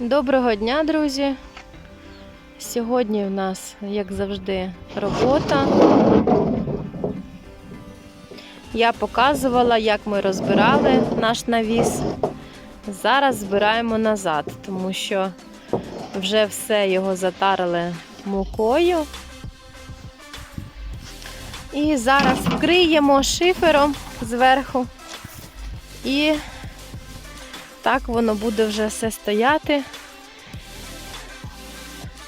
Доброго дня, друзі! Сьогодні в нас, як завжди, робота. Я показувала, як ми розбирали наш навіс. Зараз збираємо назад, тому що вже все його затарили мукою. І зараз вкриємо шифером зверху. І так воно буде вже все стояти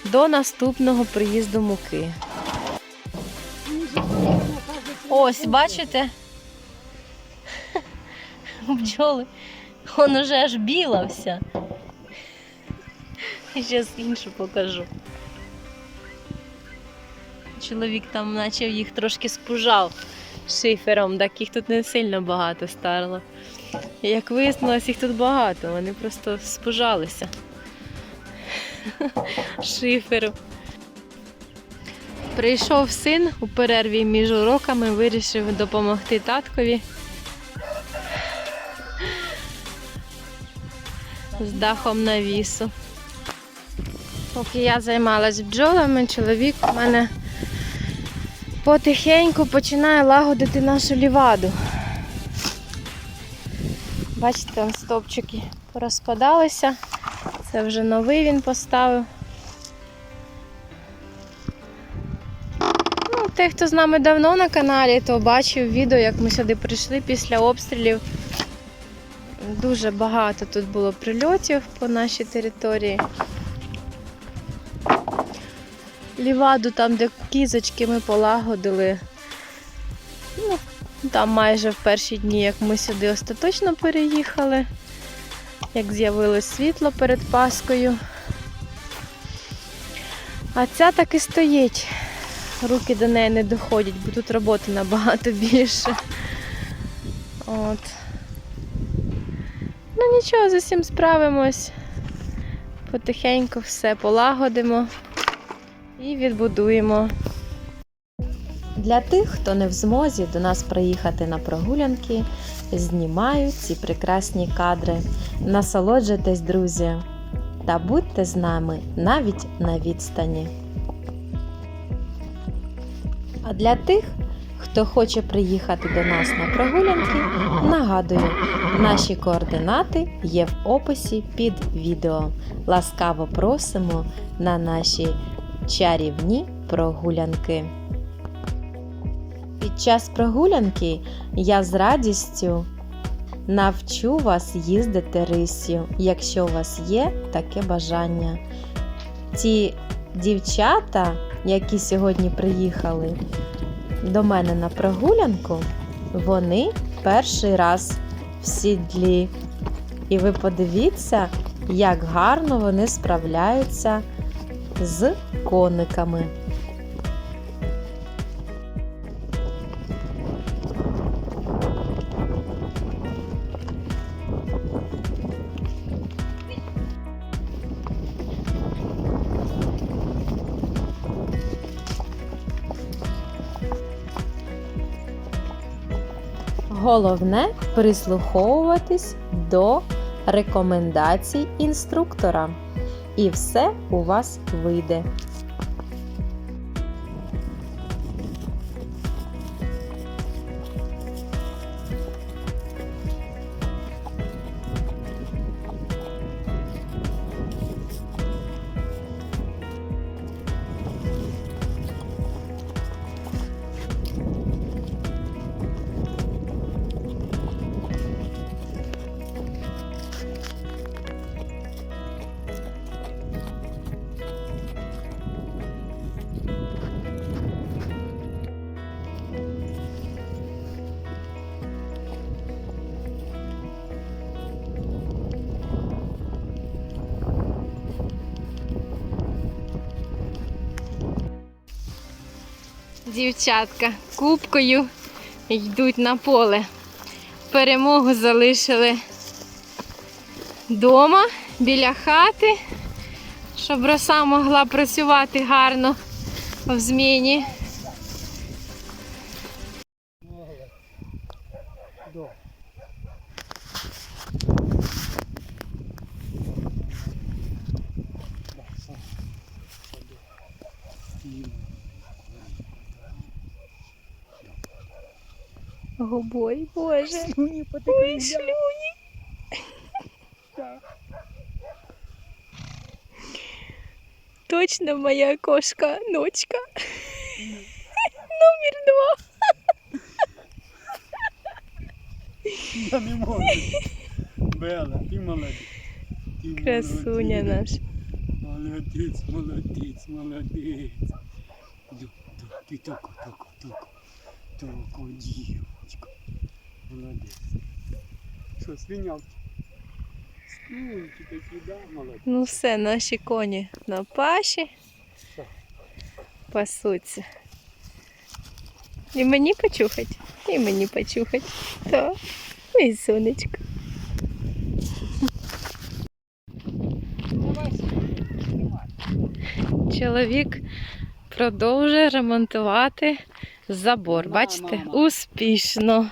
до наступного приїзду муки. Ось, бачите? Бджоли. Он уже аж біла вся. Зараз іншу покажу. Чоловік там наче їх трошки спужав шифером, так їх тут не сильно багато старло. Як вияснилось, їх тут багато, вони просто спужалися шиферу. Прийшов син у перерві між уроками, вирішив допомогти таткові. З дахом навісу. Поки я займалась бджолами, чоловік у мене потихеньку починає лагодити нашу ліваду. Бачите, там стовпчики порозпадалися. Це вже новий він поставив. Ну, Той, хто з нами давно на каналі, то бачив відео, як ми сюди прийшли після обстрілів. Дуже багато тут було прильотів по нашій території. Ліваду, там, де кізочки ми полагодили. Ну, там майже в перші дні, як ми сюди остаточно переїхали, як з'явилось світло перед Паскою. А ця так і стоїть. Руки до неї не доходять, бо тут роботи набагато більше. От. Ну нічого, з усім справимось. Потихеньку все полагодимо і відбудуємо. Для тих, хто не в змозі до нас приїхати на прогулянки, знімаю ці прекрасні кадри. Насолоджуйтесь, друзі, та будьте з нами навіть на відстані. А для тих, хто хоче приїхати до нас на прогулянки, нагадую, наші координати є в описі під відео. Ласкаво просимо на наші чарівні прогулянки. Під час прогулянки я з радістю навчу вас їздити рисю, якщо у вас є таке бажання. Ті дівчата, які сьогодні приїхали до мене на прогулянку, вони перший раз в сідлі. І ви подивіться, як гарно вони справляються з кониками. Головне прислуховуватись до рекомендацій інструктора. І все у вас вийде. Дівчатка кубкою йдуть на поле. Перемогу залишили вдома, біля хати, щоб роса могла працювати гарно в зміні. Губой, боже. Слюні потекли. Ой, слюні. Точно моя кошка ночка. Номер два. Я не можу. Бела, ти молодець. Ти Красуня наша. Молодець, молодець, молодець. Ти тако, тако, тако. Тако, дівочка. Молодець. Що, свинявки? Слюнки такі, да, молодець. Ну все, наші коні на паші. Пасуться. І мені почухать, і мені почухать. Так. Ой, сонечко. Чоловік продовжує ремонтувати забор. Бачите, успішно.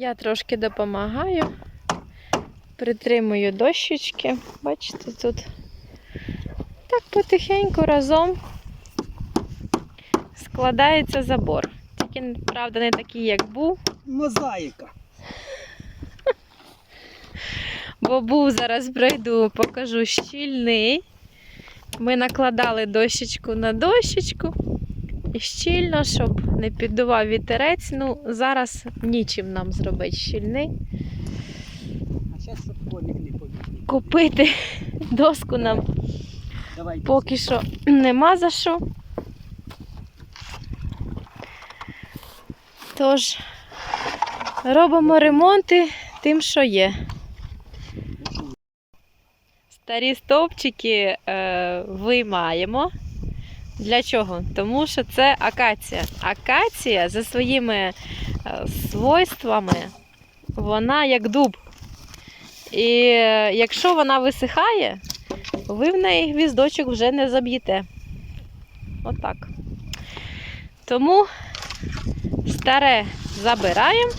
Я трошки допомагаю, притримую дощечки. Бачите, тут так потихеньку разом складається забор. Тільки, правда, не такий, як був. Мозаїка. Бо був зараз пройду, покажу щільний. Ми накладали дощечку на дощечку. Щільно, щоб не піддував вітерець. Ну, зараз нічим нам зробити щільний. А зараз щоб коник не побіг. Купити доску нам Давай. поки що нема за що. Тож, робимо ремонти тим, що є. Старі стовпчики е, виймаємо. Для чого? Тому що це акація. Акація за своїми е, свойствами, вона як дуб. І е, якщо вона висихає, ви в неї гвіздочок вже не заб'єте. Отак. Тому старе забираємо,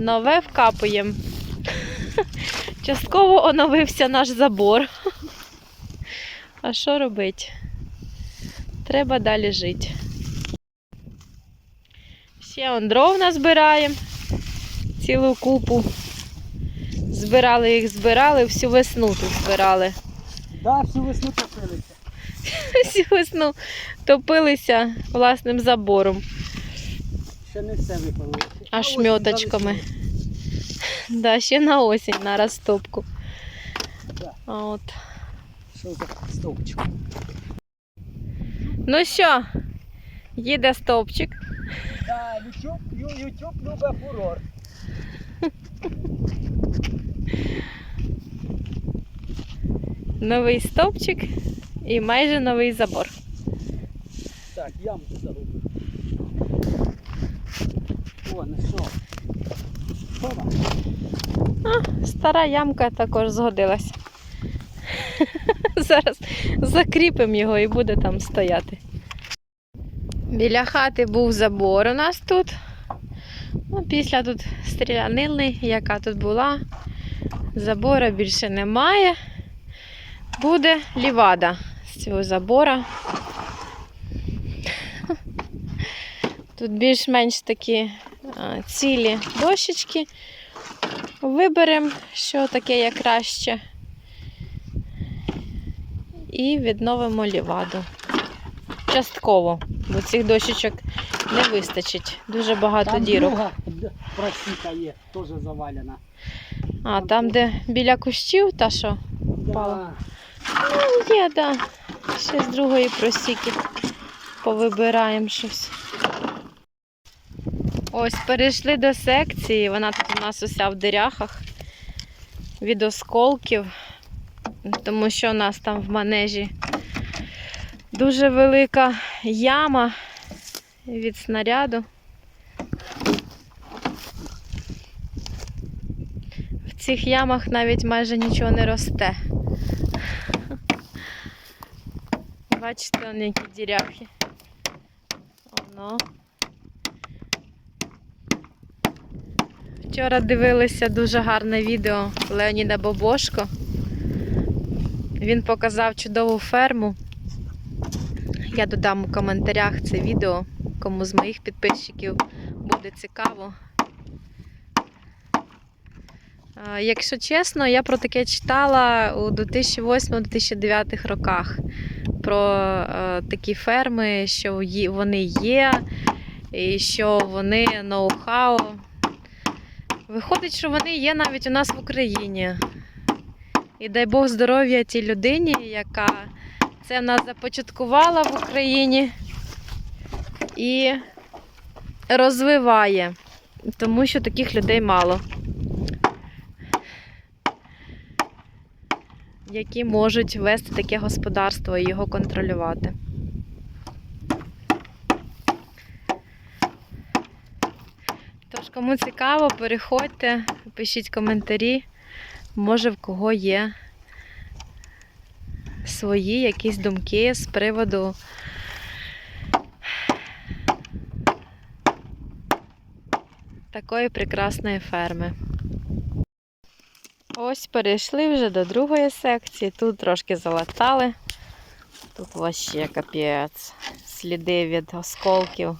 нове вкапуємо. Частково оновився наш забор. А що робити? Треба далі жити. Ще он дров назбираємо. Цілу купу. Збирали їх, збирали, всю весну тут збирали. Да, всю весну топилися. Всю весну топилися власним забором, Ще не все випало. а А шмьоточками. Да, ще на осінь, на розтопку. Да. А От. Що за стовпчик? Ну що, їде стовпчик. Да, YouTube, Ю- YouTube любить фурор. Новий стовпчик і майже новий забор. Так, ямку загубив. О, ну що? Стара ямка також згодилась. Зараз закріпимо його і буде там стояти. Біля хати був забор у нас тут. Ну, після тут стрілянини, яка тут була. Забора більше немає. Буде лівада з цього забора. Тут більш-менш такі цілі дощечки. Виберемо, що таке є краще. І відновимо ліваду. Частково, бо цих дощечок не вистачить. Дуже багато Там дірок. просіка є, теж завалена. А, там, де біля кущів, та що? Впала. Ну, є, так. Да. Ще з другої просіки повибираємо щось. Ось, перейшли до секції. Вона тут у нас уся в диряхах від осколків, тому що у нас там в манежі дуже велика яма від снаряду. В цих ямах навіть майже нічого не росте. Бачите, вони які діряхи. Оно. Вчора дивилися дуже гарне відео Леоніда Бобошко. Він показав чудову ферму. Я додам у коментарях це відео, кому з моїх підписчиків буде цікаво. Якщо чесно, я про таке читала у 2008-2009 роках. Про е, такі ферми, що вони є, і що вони ноу-хау. Виходить, що вони є навіть у нас в Україні. І дай Бог здоров'я тій людині, яка це нас започаткувала в Україні і розвиває, тому що таких людей мало, які можуть вести таке господарство і його контролювати. Тож, кому цікаво, переходьте, пишіть коментарі. Може, в кого є свої якісь думки з приводу такої прекрасної ферми. Ось перейшли вже до другої секції. Тут трошки залатали. Тут вообще капець. Сліди від осколків.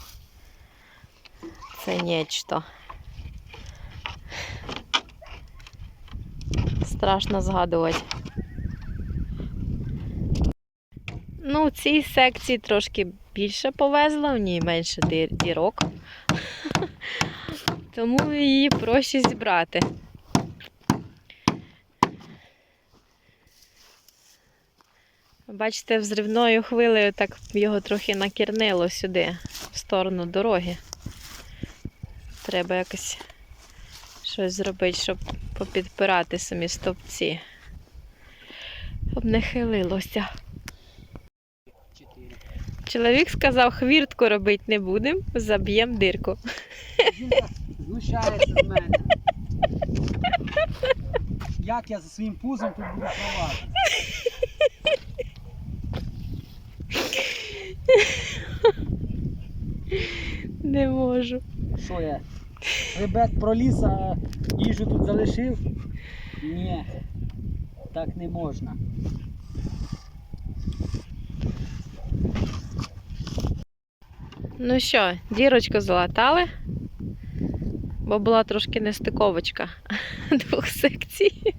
Це нечто. Страшно згадувати. Ну, в цій секції трошки більше повезло, в ній менше дірок. Тому її проще зібрати. Бачите, взривною хвилею так його трохи накірнило сюди, в сторону дороги. Треба якось щось зробити, щоб попідпирати самі стовпці. Щоб не хилилося. Чоловік сказав, хвіртку робити не будемо, заб'ємо дирку. Знущається з мене. Як я за своїм пузом тут буду ховати? Не можу. Що я? Хребет проліз, а їжу тут залишив? Ні. Так не можна. Ну що, дірочку залатали, бо була трошки нестиковочка двох секцій.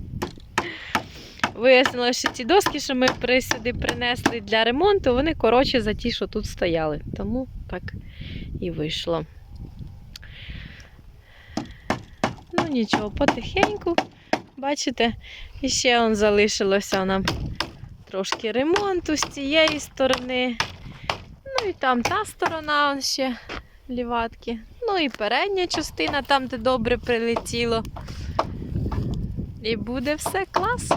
Вияснилося, що ці доски, що ми сюди принесли для ремонту, вони коротші за ті, що тут стояли. Тому так і вийшло. Ну нічого, потихеньку. Бачите, і ще он залишилося нам трошки ремонту з цієї сторони. Ну і там та сторона он ще ліватки. Ну і передня частина, там, де добре прилетіло. І буде все клас.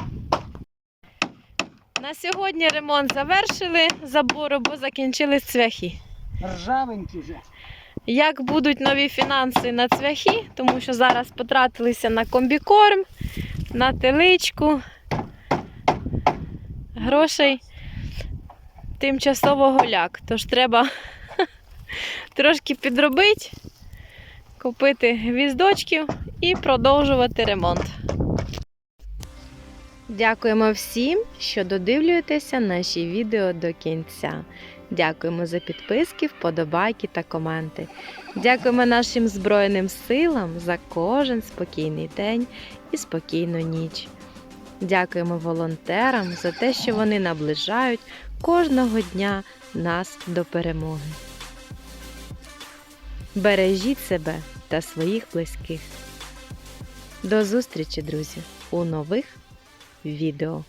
На сьогодні ремонт завершили забору, бо закінчились цвяхи. Ржавенькі вже. Як будуть нові фінанси на цвяхи, тому що зараз потратилися на комбікорм, на теличку, грошей тимчасово голяк. Тож треба трошки підробити, купити гвіздочків і продовжувати ремонт. Дякуємо всім, що додивлюєтеся наші відео до кінця. Дякуємо за підписки, вподобайки та коменти. Дякуємо нашим Збройним силам за кожен спокійний день і спокійну ніч. Дякуємо волонтерам за те, що вони наближають кожного дня нас до перемоги. Бережіть себе та своїх близьких. До зустрічі, друзі, у нових відео.